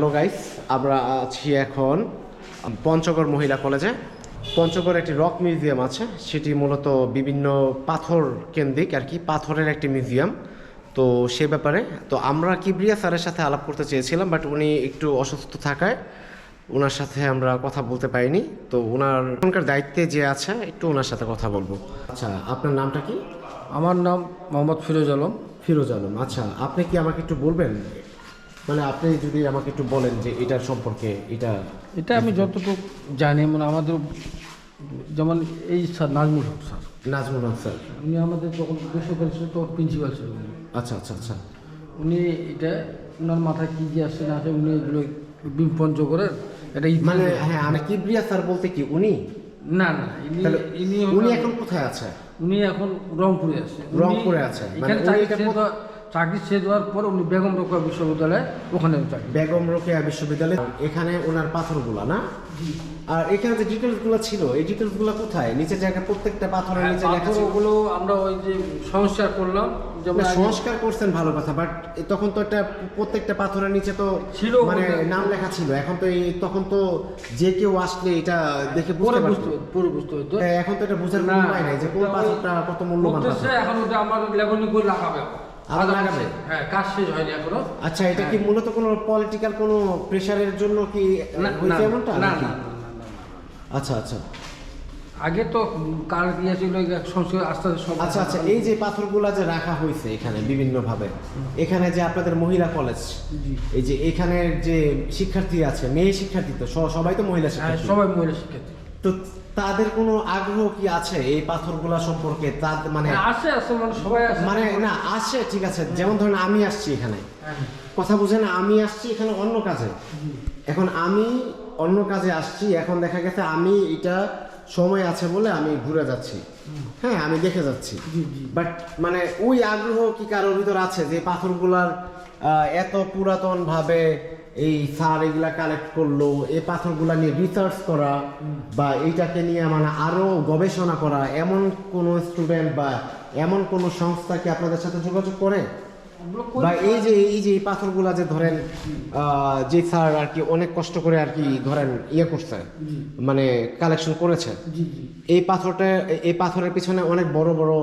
Hello guys আমরা আছি এখন পঞ্চগড় মহিলা কলেজে। পঞ্চগড় একটি রক মিউজিয়াম আছে। সেটি মূলত বিভিন্ন পাথর কেন্দ্রিক আর কি পাথরের একটি মিউজিয়াম তো সে ব্যাপারে তো আমরা কিবরিয়া স্যারের সাথে আলাপ করতে চেয়েছিলাম বাট উনি একটু অসুস্থ থাকায় ওনার সাথে আমরা কথা বলতে পারিনি। তো ওনার এখনকার দায়িত্বে যে আছে একটু ওনার সাথে কথা বলব। আচ্ছা আপনার নামটা কি? আমার নাম মোহাম্মদ ফিরোজ আলম। ফিরোজ আলম। আচ্ছা আপনি কি আমাকে একটু বলবেন? মানে আপনি যদি আমাকে একটু বলেন যে এটার সম্পর্কে এটা এটা আমি যতটুকু জানি মানে আমাদের যেমন এই sir Nazmul Haque sir. Nazmul Haque sir. উনি আমাদের যখন বেসরকারি ছিল তখন প্রিন্সিপাল ছিল আচ্ছা আচ্ছা আচ্ছা। উনি এটা ওনার মাথায় কী কী আসছে না আছে উনি এগুলো বিম পঞ্চগড়ের এটা মানে হ্যাঁ আমি কিবরিয়া স্যার বলতে কি উনি? না না ইনি তাহলে উনি এখন কোথায় আছে? উনি এখন রংপুরে আছে। রংপুরে আছে। মানে এখানে চাকরি চাকরি শেষ হওয়ার পর উনি বেগম রোকা বিশ্ববিদ্যালয়ে ওখানে চাকরি বেগম রোকেয়া বিশ্ববিদ্যালয় এখানে ওনার পাথরগুলা না? আর এখানে যে ডিটেলসগুলো ছিল এই ডিটেলসগুলো কোথায়? নিচের জায়গায় প্রত্যেকটা পাথরের নিচে লেখা ছিল। পাথরগুলো আমরা ওই যে সংস্কার করলাম যেমন সংস্কার করছেন ভালো কথা বাট তখন তো একটা প্রত্যেকটা পাথরের নিচে তো ছিল মানে নাম লেখা ছিল। এখন তো এই তখন তো যে কেউ আসলে এটা দেখে পরে বুঝতে বুঝতে পরে বুঝতে হতো হ্যাঁ, এখন তো এটা বোঝার উপায় নাই যে কোন পাথরটা কত মূল্যবান এখন ওটা আমার লেবনি করে লাগাবে। আবার লাগাবে? হ্যাঁ কাজ শেষ হয়নি এখনও। আচ্ছা এটা কি মূলত কোনো পলিটিক্যাল কোনো জন্য কি হয়েছে এমনটা না? না। আচ্ছা আচ্ছা। আগে তো কার ইয়ে ছিল আস্তে আস্তে আচ্ছা আচ্ছা এই যে পাথরগুলা যে রাখা হয়েছে এখানে বিভিন্ন ভাবে এখানে যে আপনাদের মহিলা কলেজ এই যে এখানের যে শিক্ষার্থী আছে মেয়ে শিক্ষার্থী তো সবাই তো মহিলা হ্যাঁ শিক্ষার্থী? সবাই মহিলা শিক্ষার্থী। তো তাদের কোনো আগ্রহ কি আছে এই পাথরগুলা সম্পর্কে? তাদের মানে আসে আসে মানে সবাই আসে মানে না আসে ঠিক আছে। যেমন ধরেন আমি আসছি এখানে। হ্যাঁ, কথা বুঝেন আমি আসছি এখানে অন্য কাজে। এখন আমি অন্য কাজে আসছি এখন দেখা গেছে আমি এটা সময় আছে বলে আমি ঘুরে যাচ্ছি। হ্যাঁ আমি দেখে যাচ্ছি। বাট মানে ওই আগ্রহ কি কারোর ভিতর আছে যে পাথরগুলার আহ, এত পুরাতন ভাবে এই সার এগুলা কালেক্ট করল এই পাথরগুলা নিয়ে রিসার্চ করা বা এইটাকে নিয়ে মানে আরও গবেষণা করা, এমন কোনো স্টুডেন্ট বা এমন কোনো সংস্থা কি আপনাদের সাথে যোগাযোগ করে? বা এই যে এই যে এই পাথরগুলা যে ধরেন যে স্যার আর কি অনেক কষ্ট করে আর কি ধরেন ইয়ে করছে মানে কালেকশন করেছে। এই পাথরটা এই পাথরের পিছনে অনেক বড় বড়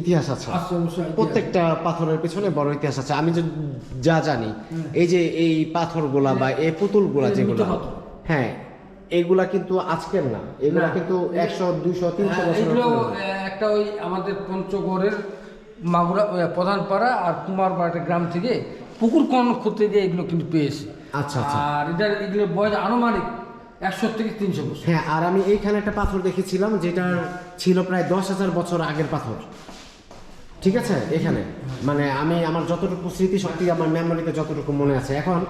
ইতিহাস আছে। প্রত্যেকটা পাথরের পিছনে বড় ইতিহাস আছে। আমি যে যা জানি এই যে এই পাথরগুলা বা এই পুতুলগুলা যেগুলো হ্যাঁ এগুলা কিন্তু আজকের না। এগুলা কিন্তু একশো দুইশো তিনশো হ্যাঁ, বছর একটা ওই আমাদের পঞ্চগড়ের মাগুরা প্রধানপাড়া আর কুমারপাড়া গ্রাম থেকে পুকুর কন করতে গিয়ে এগুলো কিন্তু পেয়েছে। আচ্ছা আচ্ছা। আর এটা এগুলো বয়স আনুমানিক একশো থেকে তিনশো বছর। হ্যাঁ আর আমি এইখানে একটা পাথর দেখেছিলাম যেটা ছিল প্রায় দশ হাজার বছর আগের পাথর। ঠিক আছে? এখানে। মানে আমি আমার যতটুকু স্মৃতি শক্তি আমার মেমোরিতে যতটুকু মনে আছে। এখন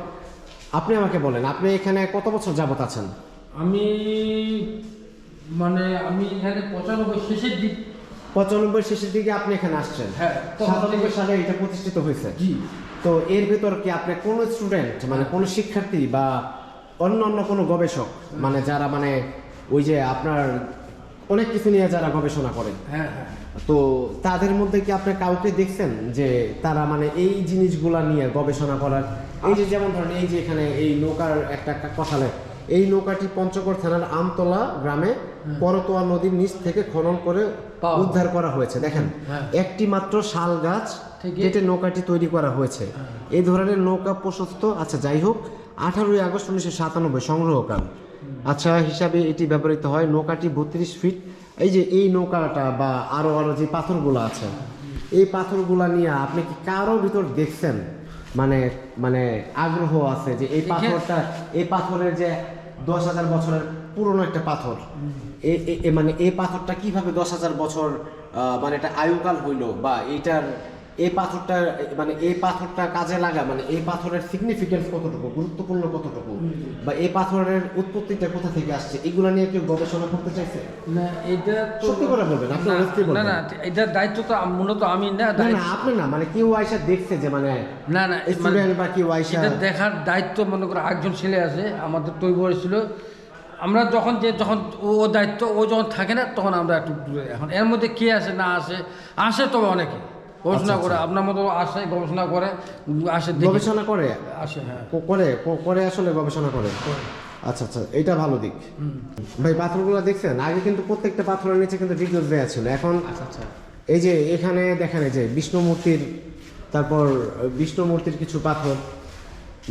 আপনি আমাকে বলেন আপনি এখানে কত বছর যাবত আছেন? আমি মানে আমি এখানে পঁচানব্বই শেষের দিক পঁচানব্বই শেষের দিকে আপনি এখানে আসছেন। হ্যাঁ, সাতানব্বই সালে এটা প্রতিষ্ঠিত হয়েছে। জি। তো এর ভিতর কি আপনি কোনো স্টুডেন্ট মানে কোনো শিক্ষার্থী বা অন্য অন্য কোনো গবেষক মানে যারা মানে ওই যে আপনার অনেক কিছু নিয়ে যারা গবেষণা করেন হ্যাঁ হ্যাঁ। তো তাদের মধ্যে কি আপনি কাউকে দেখছেন যে তারা মানে এই জিনিসগুলা নিয়ে গবেষণা করার? এই যে যেমন ধরেন এই যে এখানে এই নৌকার একটা কথা এই নৌকাটি পঞ্চগড় থানার আমতলা গ্রামে করতোয়া নদীর নিচ থেকে খনন করে উদ্ধার করা হয়েছে। দেখেন হ্যাঁ। একটি মাত্র শাল গাছ কেটে নৌকাটি তৈরি করা হয়েছে। এই ধরনের নৌকা প্রশস্ত আচ্ছা যাই হোক আঠারোই আগস্ট উনিশশো সাতানব্বই সংগ্রহকাল। আচ্ছা হিসাবে এটি ব্যবহৃত হয় নৌকাটি বত্রিশ ফিট। এই যে এই নৌকাটা বা আরও আরও যে পাথরগুলো আছে এই পাথরগুলা নিয়ে আপনি কি কারও ভিতর দেখছেন? মানে মানে আগ্রহ আছে যে এই পাথরটা এই পাথরের যে দশ হাজার বছরের পুরনো একটা পাথর। মানে এই পাথরটা কীভাবে দশ হাজার বছর মানে এটা আয়ুকাল হইল বা এইটার এই পাথরটা মানে এই পাথরটা কাজে লাগা মানে এই পাথরের সিগনিফিকেন্স কতটুকু গুরুত্বপূর্ণ কতটুকু? বা এই পাথরের উৎপত্তিটা কোথা থেকে আসছে? এগুলো নিয়ে কেউ গবেষণা করতে চাইছে? না এটা সত্যি করে বলবেন আপনি না, বলবেন। না না এটার দায়িত্ব তো মূলত আমি না না না আপনি না মানে কেউ আইসা দেখছে যে মানে না না মানে স্টুডেন্ট বা কেউ এটা দেখার দায়িত্ব মনে করো একজন ছেলে আছে আমাদের তৈরি ছিল আমরা যখন যে যখন ও দায়িত্ব ও যখন থাকে না তখন আমরা একটু দূরে। এখন এর মধ্যে কে আসে না আসে আসে তবে অনেকে। গবেষণা আচ্ছা, করে আপনার মতো আসে গবেষণা করে আসে গবেষণা করে? আসে হ্যাঁ। করে করে আসলে গবেষণা করে? আচ্ছা আচ্ছা এটা ভালো দিক। ভাই পাথরগুলো দেখছেন? আগে কিন্তু প্রত্যেকটা পাথরের নিচে কিন্তু ডিটেলস দেওয়া ছিল। এখন আচ্ছা আচ্ছা। এই যে এখানে দেখেন এই যে বিষ্ণু মূর্তির তারপর বিষ্ণু মূর্তির কিছু পাথর।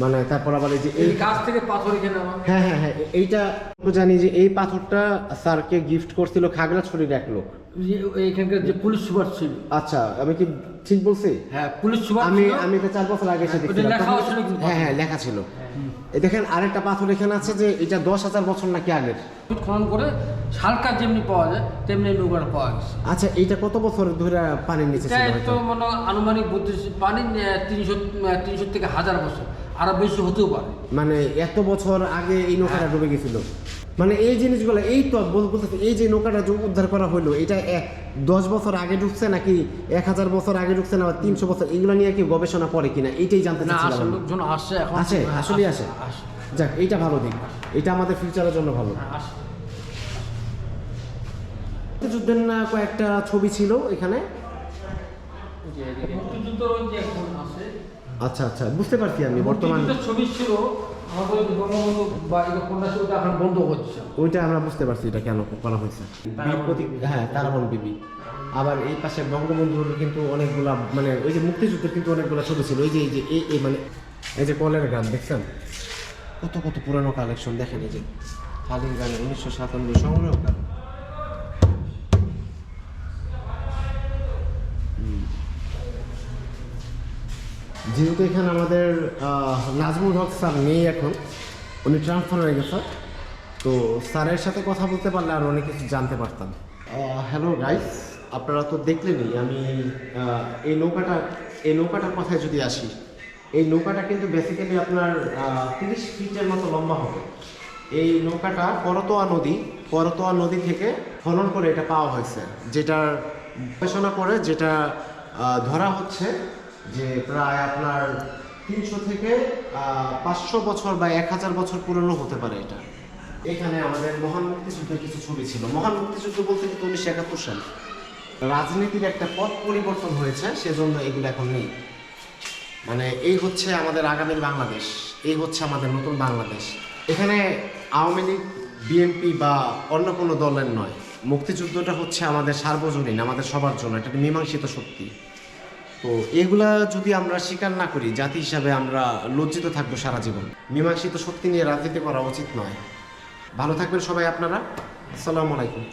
মানে তারপর আবার এই যে এই গাছ থেকে পাথর এখানে হ্যাঁ হ্যাঁ হ্যাঁ এইটা তো জানি যে এই পাথরটা স্যারকে গিফট করছিল খাগড়াছড়ির এক লোক। এখানকার যে পুলিশ সুপার ছিল। আচ্ছা আমি কি ঠিক বলছি? হ্যাঁ পুলিশ সুপার আমি আমি তো চার বছর আগে এসে কিন্তু হ্যাঁ হ্যাঁ লেখা ছিল। দেখেন আরেকটা পাথর এখানে আছে যে এটা দশ হাজার বছর নাকি আগের। খনন করে হালকা যেমনি পাওয়া যায় তেমনি নৌকাটা পাওয়া গেছে। আচ্ছা এইটা কত বছর ধরে পানির নিচে ছিল তো মনে হয় আনুমানিক বুদ্ধি পানি তিনশো তিনশো থেকে হাজার বছর। আরও বেশি হতেও পারে। মানে এত বছর আগে এই নৌকাটা ডুবে গেছিল। মানে এই জিনিসগুলো এই তো বল- বলতেছি এই যে নৌকাটা উদ্ধার করা হলো এটা দশ বছর আগে ঢুকছে নাকি এক হাজার বছর আগে ঢুকছে না তিনশো বছর এগুলো নিয়ে কি গবেষণা করে কিনা? এইটাই জানতে না চাচ্ছিলাম। লোকজন আসে এখন আছে হ্যাঁ, আসলেই আসে? যাক এইটা ভালো দিক। এটা আমাদের ফিউচারের জন্য ভালো। হ্যাঁ, যুদ্ধের না কয়েকটা ছবি ছিল এখানে। মুক্তিযুদ্ধ যে এখন আছে আচ্ছা আচ্ছা বুঝতে পারছি আমি বর্তমান ছবি ছিল আমাদের বঙ্গবন্ধু বা এই কোনটা এখন বন্ধ হচ্ছে। ওইটা আমরা বুঝতে পারছি এটা কেন করা হয়েছে। হ্যাঁ তারাবন বিবি। আবার এই পাশে বঙ্গবন্ধুর কিন্তু অনেকগুলা মানে ওই যে মুক্তিযুদ্ধের কিন্তু অনেকগুলা ছবি ছিল। ওই যে এই যে এই মানে এই যে কলের গান দেখছেন? কত কত পুরানো কালেকশন দেখেন এই যে। হালির গান উনিশশো সাতানব্বই সংগ্রহ যেহেতু এখানে আমাদের নাজমুল হক স্যার নেই এখন, উনি ট্রান্সফার হয়ে গেছে। তো স্যারের সাথে কথা বলতে পারলে আর অনেক কিছু জানতে পারতাম। হ্যালো গাইস আপনারা তো দেখলেনই, আমি এই নৌকাটা, এই নৌকাটার কথায় যদি আসি, এই নৌকাটা কিন্তু বেসিক্যালি আপনার তিরিশ ফিটের মতো লম্বা হবে। এই নৌকাটা করতোয়া নদী করতোয়া নদী থেকে খনন করে এটা পাওয়া হয়েছে, যেটার গবেষণা করে যেটা ধরা হচ্ছে যে প্রায় আপনার তিনশো থেকে পাঁচশো বছর বা এক হাজার বছর পুরনো হতে পারে এটা। এখানে আমাদের মহান মুক্তিযুদ্ধের কিছু ছবি ছিল। মহান মুক্তিযুদ্ধ বলতে কিন্তু উনিশশো একাত্তর সাল? রাজনীতির একটা পথ পরিবর্তন হয়েছে, সেজন্য এগুলো এখন নেই। মানে এই হচ্ছে আমাদের আগামীর বাংলাদেশ। এই হচ্ছে আমাদের নতুন বাংলাদেশ। এখানে আওয়ামী লীগ, বিএনপি বা অন্য কোনো দলের নয়। মুক্তিযুদ্ধটা হচ্ছে আমাদের সার্বজনীন, আমাদের সবার জন্য। এটা মীমাংসিত শক্তি। তো এগুলা যদি আমরা স্বীকার না করি, জাতি হিসাবে আমরা লজ্জিত থাকব সারা জীবন। মীমাংসিত শক্তি নিয়ে রাজনীতি করা উচিত নয়। ভালো থাকবেন সবাই আপনারা। আসসালামু আলাইকুম।